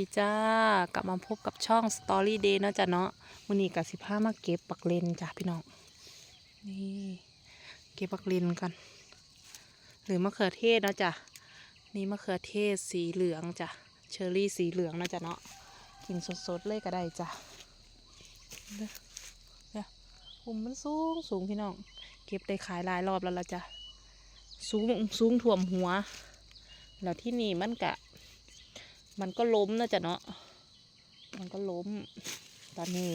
ดีจ้ากลับมาพบกับช่อง Story Day นะจ้ะเนาะวันนี้กับสิพามาเก็บปักเลนจ้ะพี่น้องนี่เก็บปักเลนกัน หรือมะเขือเทศนะจ้ะนี่มะเขือเทศสีเหลืองจ้ะเชอร์รี่สีเหลืองนะจ้ะเนาะกินสดๆเลยก็ได้จ้ะเด้อเด้อหุ่มมันสูงสูงพี่น้องเก็บได้ขายหลายรอบแล้วละจ้ะสูงสูงถ่วมหัว แล้วที่นี่มันกะ มันก็ล้มนะจ๊ะเนาะ มันก็ล้ม ตอนนี้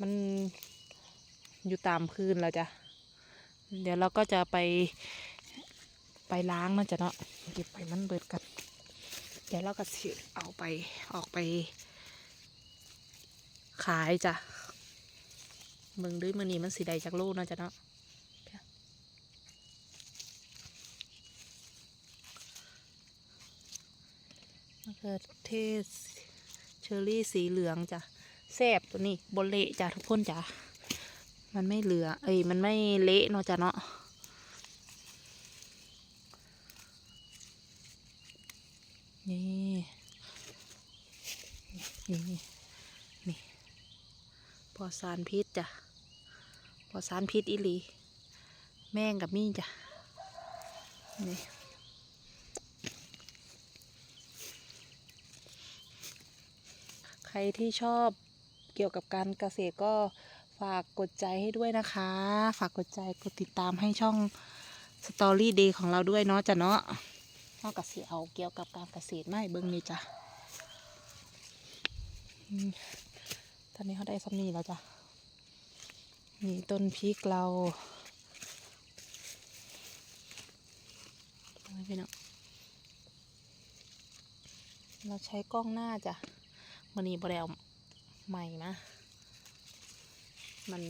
มันอยู่ตามพื้นแล้วจ้ะ เดี๋ยวเราก็จะไปไปล้างนะจ๊ะเนาะ เก็บไปมันเบิดกัน เดี๋ยวเราก็สิเอาไปออกไป ขายจ้ะเบิ่งด้วยมือนี้มันสีใดจากโลกนาะจ๊ะเนาะ เขือเทศเชอร์รี่สีเหลืองจ้ะแซบตัวนี้บนเละจ้ะทุกคนจ้ะมันไม่เหลือ เอ้ยมันไม่เละเนาะจ้ะเนาะนี่นี่นี่นี่ปลอดสารพิษจ้ะปลอดสารพิษอีหลี แม่งกับมี่จ้ะนี่ ใครที่ชอบเกี่ยวกับการเกษตรก็ฝากกดใจให้ด้วยนะคะ ฝากกดใจกดติดตามให้ช่อง Story Day ของเราด้วยเนาะจ้ะเนาะนอกจากสีเอาเกี่ยวกับการเกษตรไม่เบิ้งนี่จ้ะตอนนี้เขาได้ซัมนี่แล้วจ้ะนี่ต้นพริกเราพี่น้องเราใช้กล้องหน้าจ้ะ มันนี้บริเอาใหม่นะ มัน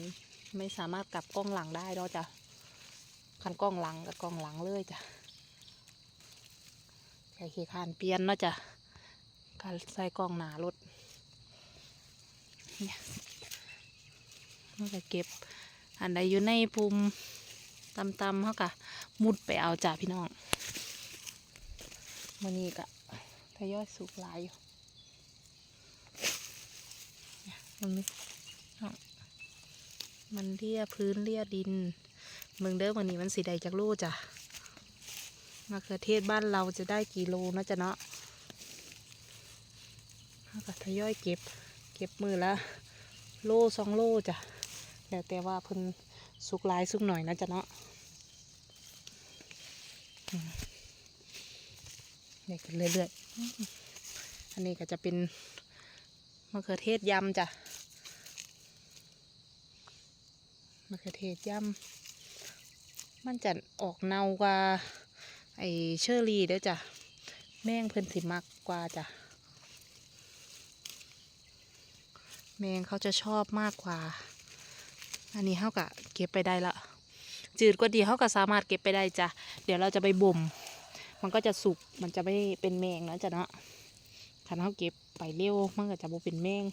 ไม่สามารถกลับกล้องหลังได้ดอกจ้ะคันกล้องหลังกับกล้องหลังเลยจ้ะใช้ขี้คานเปลี่ยนเนาะจ้ะการใส่กล้องหนารถเนี่ยมันก็เก็บ อันใดอยู่ในภูมิตำเขากะมุดไปเอาจ้ะพี่น้องมันนี้กะทยอยสุกหลายอยู่ มันไม่มันเลียพื้นเลียดิน เมืองเด้อวันนี้มันสีใดจากโลจ้ะมะเขือเทศบ้านเราจะได้กี่โลนาะจ๊ะเนาะเราก็ทยอยเก็บ เก็บมือละโลสองโลจ้ะแล้วแต่ว่าเพิ่นสุกหลายสุกหน่อยนะจ๊ะเนาะเด็กกันเรื่อยๆ อันนี้ก็จะเป็น มะเขือเทศยำจ้ะมะเขือเทศยำมันจะออกเนากว่า ไอเชอรี่เด้อจ้ะ แม่งเพิ่นสิมักกว่าจ้ะ แมงเขาจะชอบมากกว่า อันนี้เขากะเก็บไปได้ละจืดกว่าดีเขาก็สามารถเก็บไปได้จ้ะ เดี๋ยวเราจะไปบ่ม มันก็จะสุก มันจะไม่เป็นแมงนะจ้ะเนาะ คันเขาเก็บไปเร็วมันก็จะบ่เป็นแมง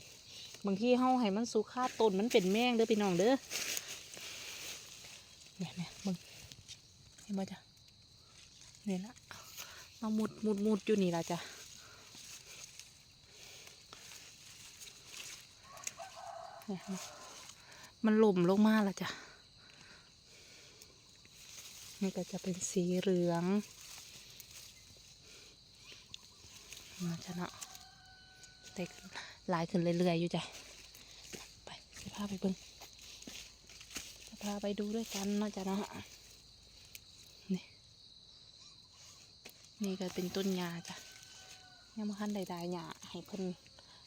บางทีเขาให้มันสุกค่าต้นมันเป็นแมงเด้อพี่น้องเด้อเนี่ยเนี่ยมึงเห็นบ่จ้ะเนี่ยละมามุดมุดมุดอยู่นี่ละจ้ะเนี่ยมันหล่มลงมาละจ้ะนี่ก็จะเป็นสีเหลือง มาจ้ะเนาะแต่หลายขึ้นเรื่อยๆอยู่จ้ะไปจะพาไปเบิ่งจะพาไปดูด้วยกันเนาะจ้ะเนาะนี่นี่ก็เป็นต้นหญ้าจ้ะยังไม่ทันได้ได้หญ้าให้เพิ่น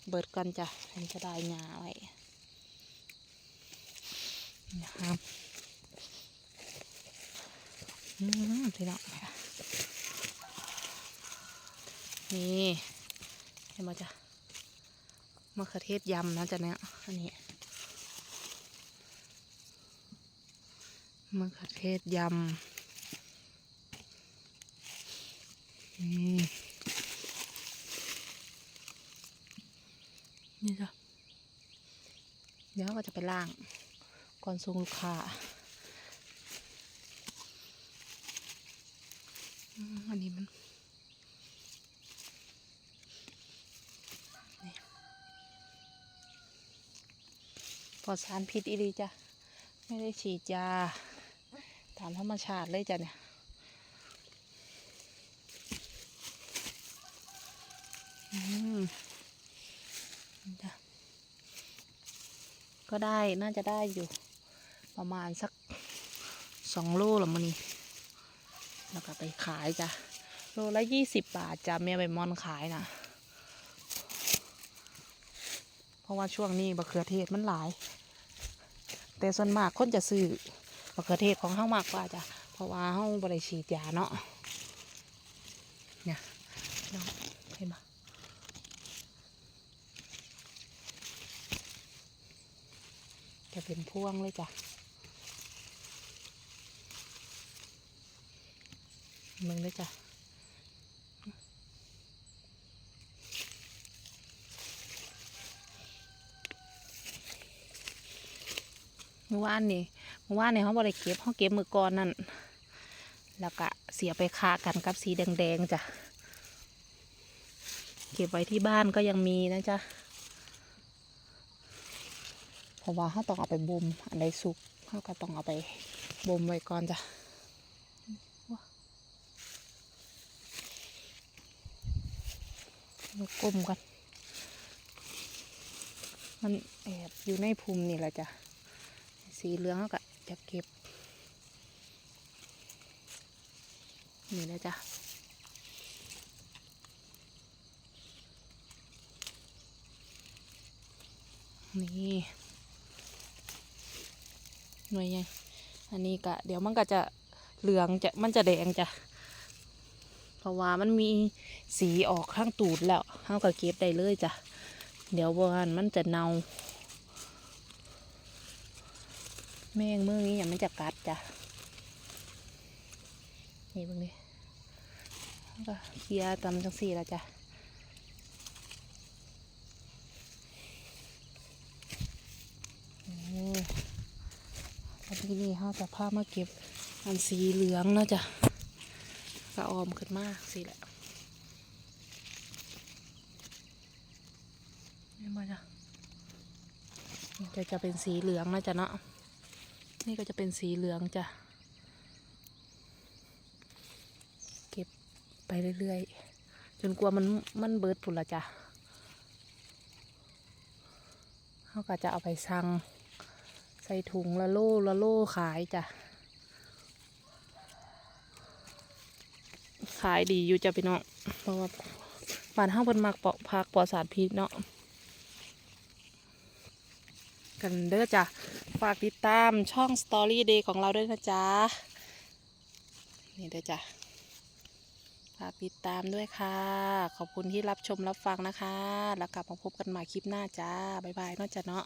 เบิดก่อนจ้ะเพิ่นจะได้หญ้าไว้นะครับอืมพี่น้องค่ะ นี่เห็นไหมจ๊ะมะเขือเทศยำนะจ๊ะเนี่ยอันนี้มะเขือเทศยำนี่นี่จ้ะเดี๋ยวก็จะไปล่าง ก่อนส่งลูกค้าอืมอันนี้มัน ลอดสารพิษอีหลีจ้ะ ไม่ได้ฉีดยา ตามธรรมชาติเลยจ้ะเนี่ยก็ได้น่าจะได้อยู่ ประมาณสักสองโลละมันนี่แล้วก็ไปขายจ้ะ โลละยี่สิบบาทจ้ะแม่ใบมอนขายนะเพราะว่าช่วงนี้บะเขือเทศมันหลาย แต่ส่วนมากคนจะซื้อมะเขือเทศของเฮามากกว่าจ้ะเพราะว่าเฮาบริฉีดยาเนาะเนี่ยเนาะเห็นปะจะเป็นพ่วงเลยจ้ะมึงด้วยจ้ะ เมื่อวานนี่เมื่อวานนี่เขาบริเก็บเขาเก็บมือก่อนนั่นแล้วก็เสียไปคากันกับสีแดงๆจ้ะเก็บไว้ที่บ้านก็ยังมีนะจ๊ะเพราะว่าเขาต้องเอาไปบ่มอันใดสุกเขาก็ต้องเอาไปบ่มไว้ก่อนจ้ะมากลมกัน มันแอบอยู่ในภูมินี่แหละจ้ะ สีเหลืองเขาก็จะเก็บ นี่นะจ๊ะนี่หน่วยยังอันนี้กะเดี๋ยวมันก็จะเหลืองจะมันจะแดงจ้ะเพราะว่ามันมีสีออกข้างตูดแล้วเขาก็เก็บได้เลยจ้ะเดี๋ยววันมันจะเน่า แมงมือนี้ยังไม่จะกัดจ้ะนี่เบิ่งดิก็เคลียร์ตำจังสี่แล้วจ้ะโอ้วันนี้นี่เขาจะพามาเก็บอันสีเหลืองนะจ้ะก็ออมขึ้นมากสิแหละนี่มาจ้ะจะจะเป็นสีเหลืองนะจ๊ะเนาะ นี่ก็จะเป็นสีเหลืองจ้ะ เก็บไปเรื่อยๆ จนกลัวมันมันเบิดผุนละจ้ะเขาก็จะเอาไปสั่งใส่ถุงละโลละโลขายจ้ะ ขายดีอยู่จ้ะพี่น้อง เพราะว่าบ้านห้างเพิ่นมักปอกผักปลอดสารพิษเนาะ กันเด้อจ้ะ ฝากติดตามช่อง Story Day ของเราด้วยนะจ๊ะ นี่เด้อจ้ะ ฝากติดตามด้วยค่ะ ขอบคุณที่รับชมรับฟังนะคะ แล้วกลับมาพบกันใหม่คลิปหน้าจ้า บ๊ายบายนาะจ้ะเนาะ